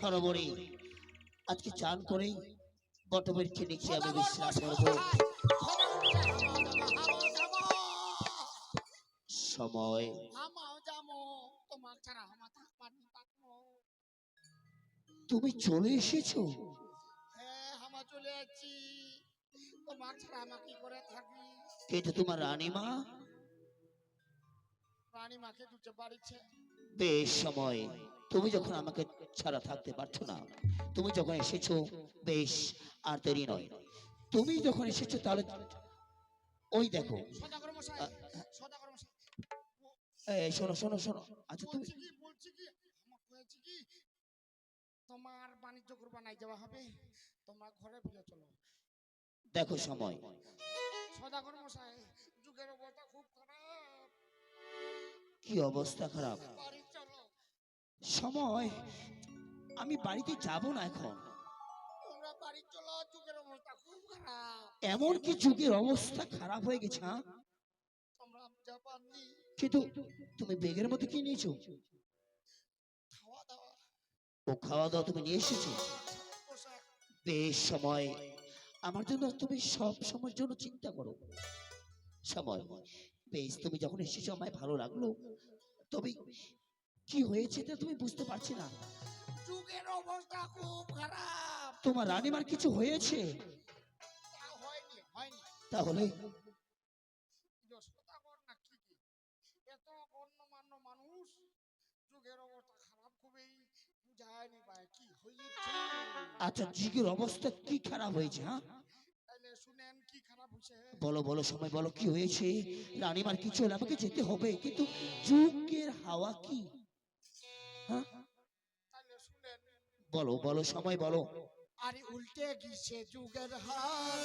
সরোবরে। আজকে চান করেই বটবৃক্ষে নিচে আমি বিশ্রাম করব। সময়। তুমি চলে এসেছ? হ্যাঁ চলে যাচ্ছি তোমার ছাড়া আমার কি করে থাকি? কিন্তু তোমার রানীমা? রানী মাকে দুটো বাড়িছে বেশ সময় তুমি যখন আমাকে ছাড়া থাকতে পারছ না তুমি যখন এসেছ বেশ আর দেরি নয়। তুমি যখন এসেছ তাহলে ওই দেখো শোনো শোনো শোনো আচ্ছা তুমি তোমার বাণিজ্য করবা নাই যাওয়া হবে তোমার ঘরে ফিরে চলো। দেখো সময়। সদাগর মশাই যুগের অবস্থা খুব খারাপ। কি অবস্থা খারাপ? সময় আমি বাড়িতে যাব না এখন। তোমরা বাড়ি চলো যুগের অবস্থা খুব খারাপ। এমন কি যুগের অবস্থা খারাপ হয়ে গেছে হ্যাঁ? তোমরা কিন্তু তুমি বেগের মধ্যে কি নিয়েছো? খাওয়া দাওয়া ও খাওয়া দাওয়া তুমি নিয়ে এসেছ? বেশ সময়। আমার জন্য তুমি সব সময়ের জন্য চিন্তা করো। সময়। বেশ তুমি যখন এসেছ আমায় ভালো লাগল। তবে কি হয়েছে তা তুমি বুঝতে পারছি না। যুগের অবস্থা খুব খারাপ। তোমার রানীমার কিছু হয়েছে? তা হয়নি হয়নি। তাহলে? সদাগর না কি কি? এত গণ্যমান্য মানুষ। যুগের অবস্থা খারাপ খুবই। বুঝায়নি পায় কি হয়েছে? আচ্ছা যুগের অবস্থা কি খারাপ হয়েছে হ্যাঁ? তাইলে শুনেন কি খারাপ হয়েছে। বলো বলো সময় বলো কি হয়েছে? রানীমার কিছু হলে আমাকে যেতে হবে কিন্তু যুগের হাওয়া কি? হ্যাঁ? বলো বলো সময় বলো। আরে উল্টে গিয়েছে যুগের হাল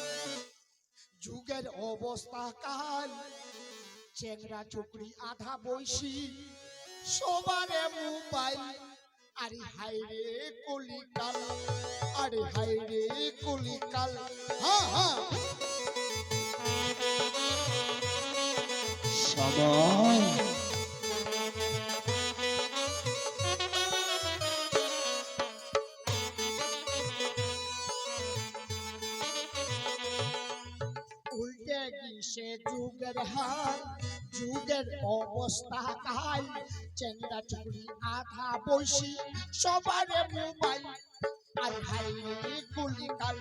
যুগের অবস্থা কাল। চেংরা চুকরি আধা বৈশি সবারে মোবাইল। আরে হাই রে কলিকাল আরে হাই রে কলিকাল। হ্যাঁ হ্যাঁ। সময়। গিয়েছে যুগের হাল, যুগের অবস্থা কাল। চেন্দা চুরি, আধা বৈশি, সবার মোবাইল। আর হাই রে কলিকাল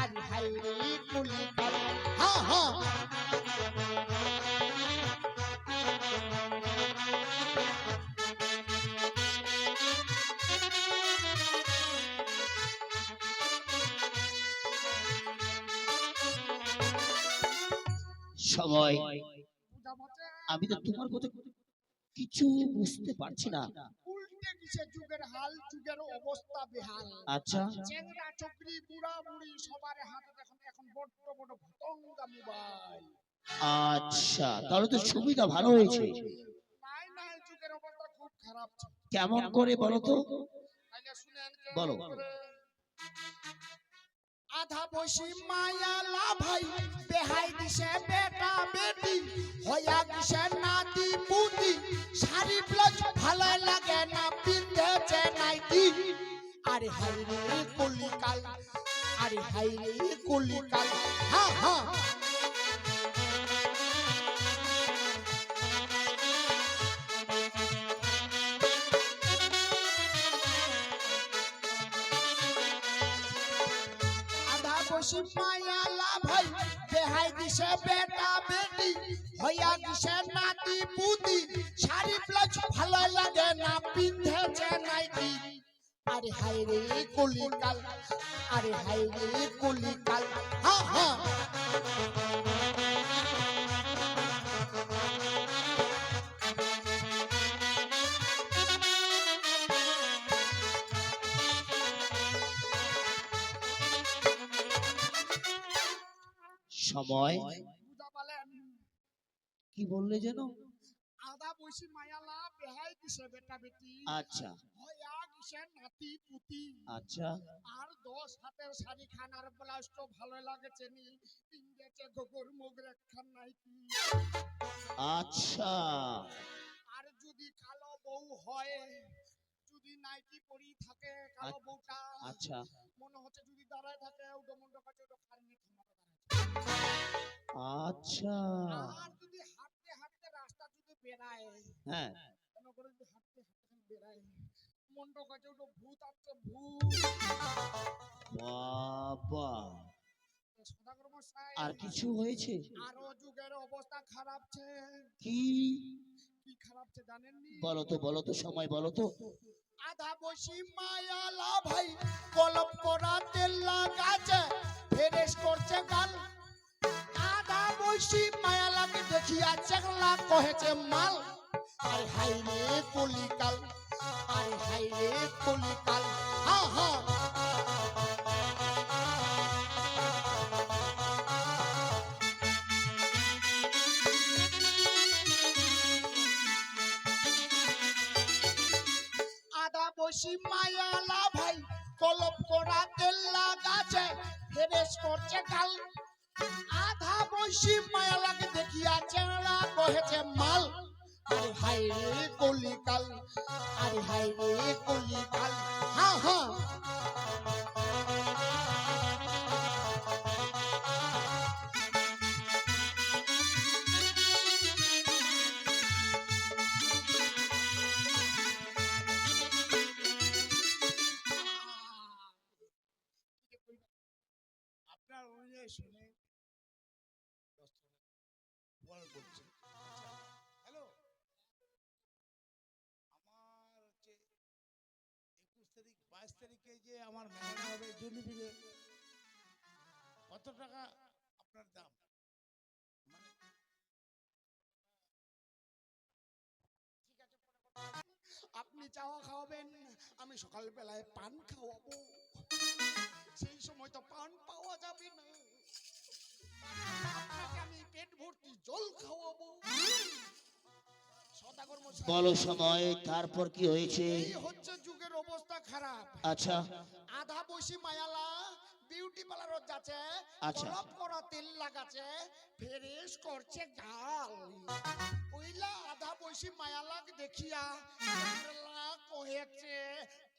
আর হাই রে কলিকাল হ্যাঁ হ্যাঁ সময়। আমি তো তোমার কথা কিছু বুঝতে পারছি না। উল্টে গেছে যুগের হাল যুগের অবস্থা বেহাল। আচ্ছা। চেংরা চকরি বুড়া বুড়ি সবার হাতে এখন এখন বড় বড় ভতঙ্গা মোবাইল। আচ্ছা তাহলে তো সুবিধা ভালো হয়েছে। নাই নাই যুগের অবস্থা খুব খারাপ। কেমন করে বলো তো? শুনেন বলো। আধা বসি মায়া লাভাই, বেহাই দিছে বেটা বেটি, হইয়া দিছে নাতি পুতি। শাড়ি ব্লাউজ ভালো লাগে না, পিনতেছে নাইটি। আরে হাই রে কলিকাল, আরে হাই রে কলিকাল। বেহাই বেটা বেটি, হইয়া গিসে নাতি পুতি। শাড়ি ব্লাউজ ভালো লাগে না পিনতেছে নাইটি। আরে হাই রে কলিকাল, আরে হাই রে কলিকাল। হ্যাঁ হ্যাঁ সময় কি বললে যেন? আধা বসি মায়ালা বেহাই দিছে বেটা বেটি? আচ্ছা। নাতি পুতি? আচ্ছা। আর দশ হাতের শাড়ি খানার ব্লাউজ তো ভালো লাগেছে নি ইংরেজে গোবর মুখ রেখান নাইটি। আচ্ছা। আর যদি কালো বউ হয় যদি নাইটি পরি থাকে কালো আচ্ছা। মনে হচ্ছে যদি দাঁড়ায় থাকে ওটা কাছে ওটা খারনি আচ্ছা। আর যদি হাঁটতে হাঁটতে রাস্তা যদি বেড়ায় হ্যাঁ। মনে করে যদি হাঁটতে হাঁটতে বেড়ায় মনটা কাছে ওটা ভূত আসছে ভূত। বাবা। আর কিছু হয়েছে? আরও যুগের অবস্থা খারাপ ছে কি? কি খারাপ ছে জানেননি বলো তো বলো তো সময় বলো তো আধা বসি মায়ালা ভাই কলম করা তেল লাগাছে ফেরেশ করছে গাল। আধা বসি মায়ালাকে দেখিয়া চেগলা কহেছে মাল। আরে হাই রে কলিকাল আরে হাই রে কলিকাল, হা হা। বসি মায়ালা ভাই কলম করা তেল লাগাছে, ফেরেশ করছে গাল আধা হ্যালো আমার হচ্ছে একুশ তারিখ, বাইশ তারিখে যে আমার হবে কত টাকা আপনার দাম? মানে আপনি চাওয়া খাওয়াবেন, আমি সকাল বেলায় পান খাওয়াবো। সেই সময় তো পান পাওয়া যাবে না। আমি পেট ভর্তি জল খাওয়াবো। বলো সময় তারপর কি হয়েছে? এই হচ্ছে যুগের অবস্থা খারাপ। আচ্ছা। আধা বসি মায়ালা বিউটি পার্লার যাচ্ছে আচ্ছা। কলপ করা তেল ফেরেশ করছে গাল। ওইলা আধা বসি মায়ালাক দেখিয়া কহেছে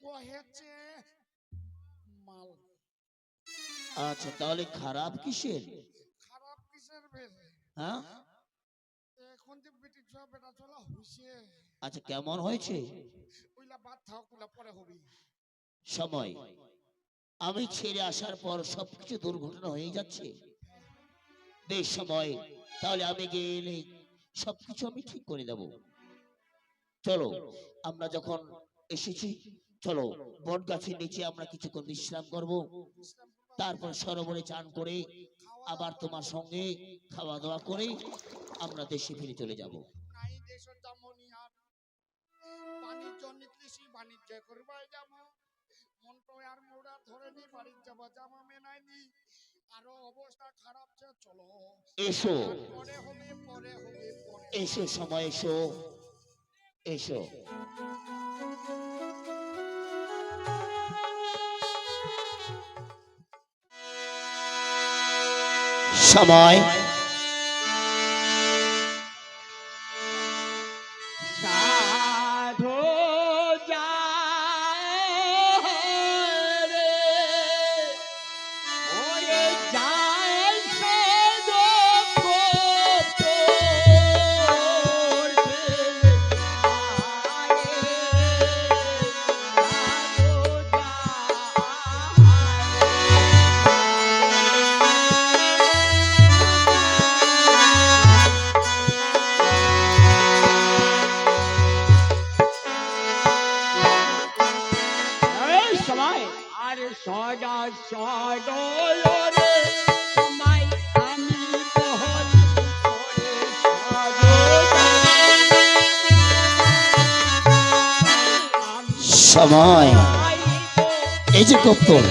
কহেছে মাল। আচ্ছা তাহলে খারাপ কিসের? হ্যাঁ? এখন যে বেটি ছোয়া বেটা চলা হইছে। আচ্ছা কেমন হয়েছে? ওইলা বাদ থাক ওইলা পরে হবি। সময়। আমি ছেড়ে আসার পর সবকিছু দুর্ঘটনা হয়ে যাচ্ছে। বেশ সময় তাহলে আমি গেলে সবকিছু আমি ঠিক করে দেব। চলো আমরা যখন এসেছি চলো বট গাছের নিচে আমরা কিছুক্ষণ বিশ্রাম করব। তারপর সরোবরে চান করে আবার তোমার সঙ্গে খাওয়া দাওয়া করে আমরা দেশে ফিরে চলে যাব। বাণিজ্য যাব। আর মোড়া ধরে নি বাড়ির যাব জামা মেনাই নি। আরও অবস্থা খারাপ ছে চলো। এসো। পরে হবে পরে হবে এসো সময় এসো। এসো। সময় সময়। এই যে দেন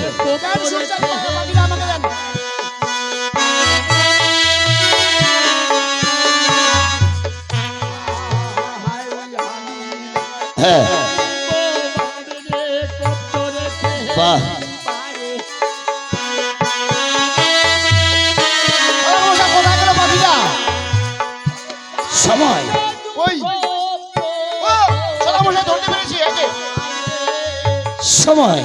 হ্যাঁ। বাহ। সময়।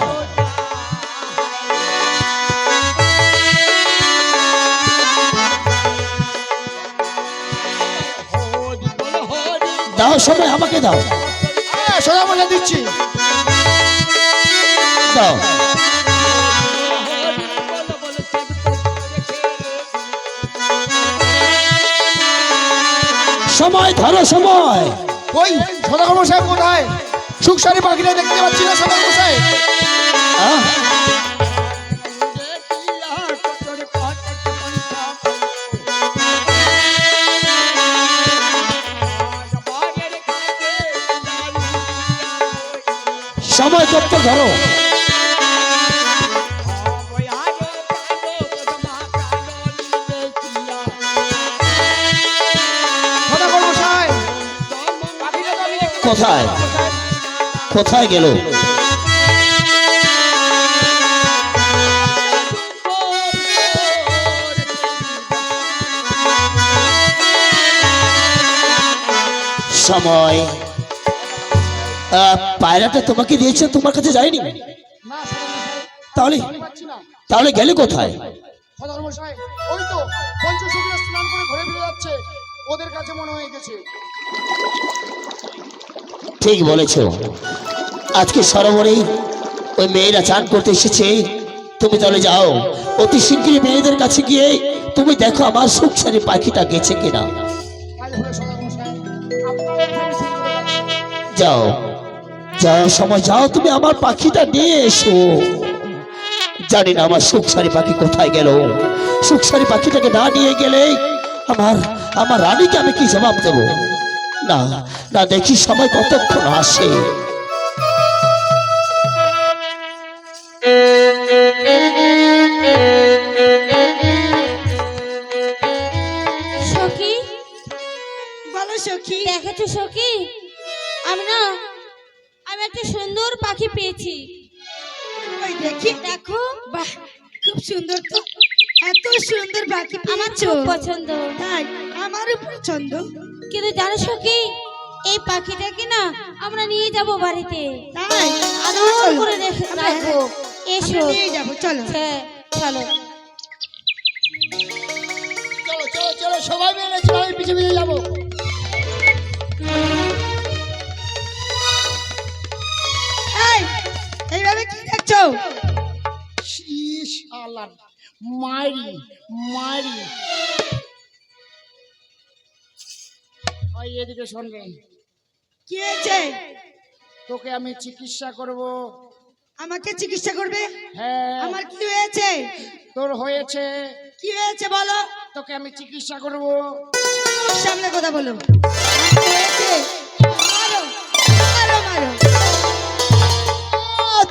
দাও সময় আমাকে দাও। হ্যাঁ, সোনামশা দিচ্ছি। দাও। সময় ধরো সময়। ওই সোনামশাই কোথায়? সুখসারি পাখিটা দেখতে পাচ্ছি না সদাগর মশাই আহ, সময় তত্ত্ব ধরো। কোথায়। কোথায় গেল? সময়। পায়রাটা তোমাকে দিয়েছে তোমার কাছে যায়নি? তাহলে তাহলে গেলে কোথায়? ওই তো স্নান করে ঘুরে ফিরে যাচ্ছে। ওদের কাছে মনে হয়ে গেছে। ঠিক বলেছ। আজকে সরোবরেই ওই মেয়েরা চান করতে এসেছে। তুমি তাহলে যাও। অতি শীঘ্রই মেয়েদের কাছে গিয়ে তুমি দেখো আমার সুখসারি পাখিটা গেছে কিনা। যাও। যাও, সময় যাও, তুমি আমার পাখিটা নিয়ে এসো। জানি না আমার সুখসারি পাখি কোথায় গেল। সুখসারি পাখিটাকে না নিয়ে গেলে আমার আমার রানীকে আমি কি জবাব দেব? না। না দেখি সময় কতক্ষণ আসে। সখী? বলো সখী। দেখেছ সখী? আমি না আমি একটা সুন্দর পাখি পেয়েছি। দেখি। দেখো। বাহ খুব সুন্দর তো। এত সুন্দর পাখি আমার খুব পছন্দ। তাই আমারও পছন্দ কিন্তু জানো সখী এই পাখিটাকে না আমরা নিয়ে যাব বাড়িতে। তাই? আদর চলো। করে রেখে রাখব। এসো। নিয়ে যাব চলো। হ্যাঁ চলো। চলো চলো চলো সবাই মিলে আমি পিছিয়ে পিছিয়ে যাব। এইভাবে কি দেখছ? আল্লাহ মারি মারি ওই এদিকে শুনবে কি হয়েছে তোকে আমি চিকিৎসা করব আমাকে চিকিৎসা করবে হ্যাঁ আমার কি হয়েছে তোর হয়েছে কি হয়েছে বলো তোকে আমি চিকিৎসা করব সামনে কথা বলো মারো মারো মারো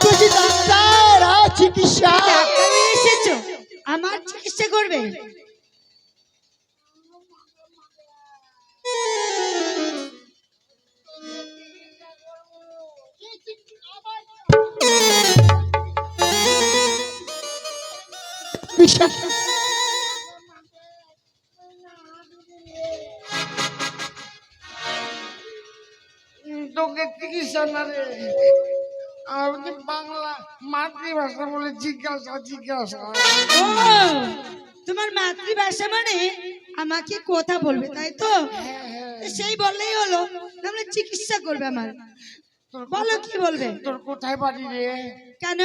তুই ডাক্তার চিকিৎসা আমার চিকিৎসা করবে। তোকে চিকিৎসা না রে আমি বাংলা মাতৃভাষা বলে জিজ্ঞাসা জিজ্ঞাসা। ও তোমার মাতৃভাষা মানে আমাকে কথা বলবে তাই তো? সেই বললেই হলো তাহলে চিকিৎসা করবে আমার। বলো কি বলবে? তোর কোথায় বাড়ি রে? কেন?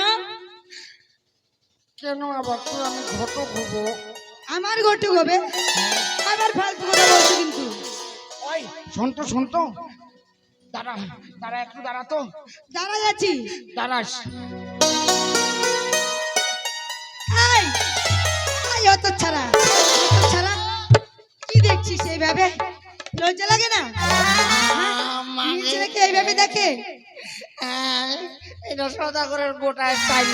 কেন আবার তোর আমি ঘটক হব আমার ঘটে হবে আবার ফালতু কথা বলছো কিন্তু। ওই শোন তো শোন তো। দাঁড়া দাঁড়া একটু দাঁড়া তো। দাঁড়া যাচ্ছি দাঁড়াস। অত ছাড়া ছাড়া কি দেখছিস এইভাবে? লজ্জা লাগে না? মেয়ে ছেলেকে এইভাবে দেখে? এটা সদাগরের গোটায় টাইম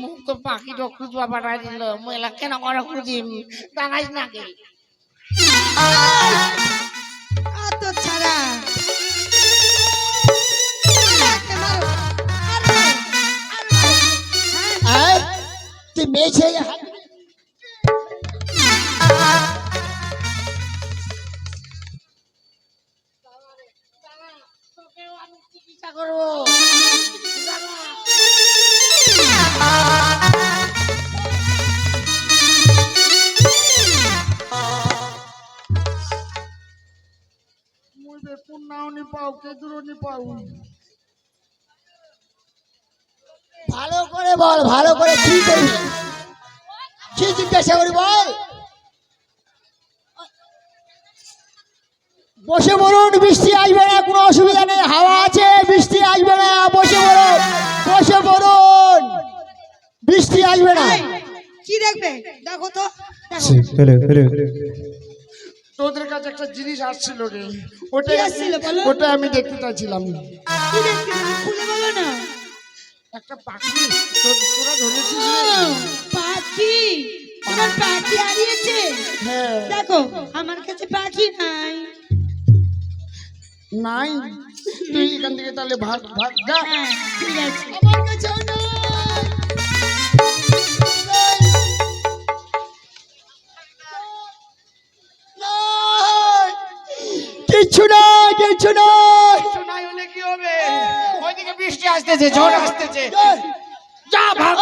মুখ তো পাখি তো খুঁজবা পাঠাই দিল। মেলা কেন করে খুঁজিম? জানাইস নাকি চিকিৎসা করব ভালো করে বল ভালো করে কি করবি। কি জিজ্ঞাসা করি বল বসে বলুন বৃষ্টি আসবে না কোনো অসুবিধা নেই। হাওয়া আছে বৃষ্টি আসবে না বসে বলুন বসে বলুন বৃষ্টি আসবে না। কি দেখবে? দেখো তো। তোদের কাছে একটা জিনিস আসছিল রে। ওটা আসছিল ওটা আমি দেখতে চাইছিলাম। না। একটা পাখি। তোরা ধরেছিস? পাখি। তোমার পাখি হারিয়েছে? হ্যাঁ। দেখো আমার কাছে পাখি নাই। নাই? তুই এখান থেকে তাহলে ভাগ ভাগ যা। হ্যাঁ ঠিক আছে। আমার কাছে নাই। কিছু নাই হলে কি হবে? ওইদিকে বৃষ্টি আসতেছে ঝড় আসতেছে। যা ভাগ!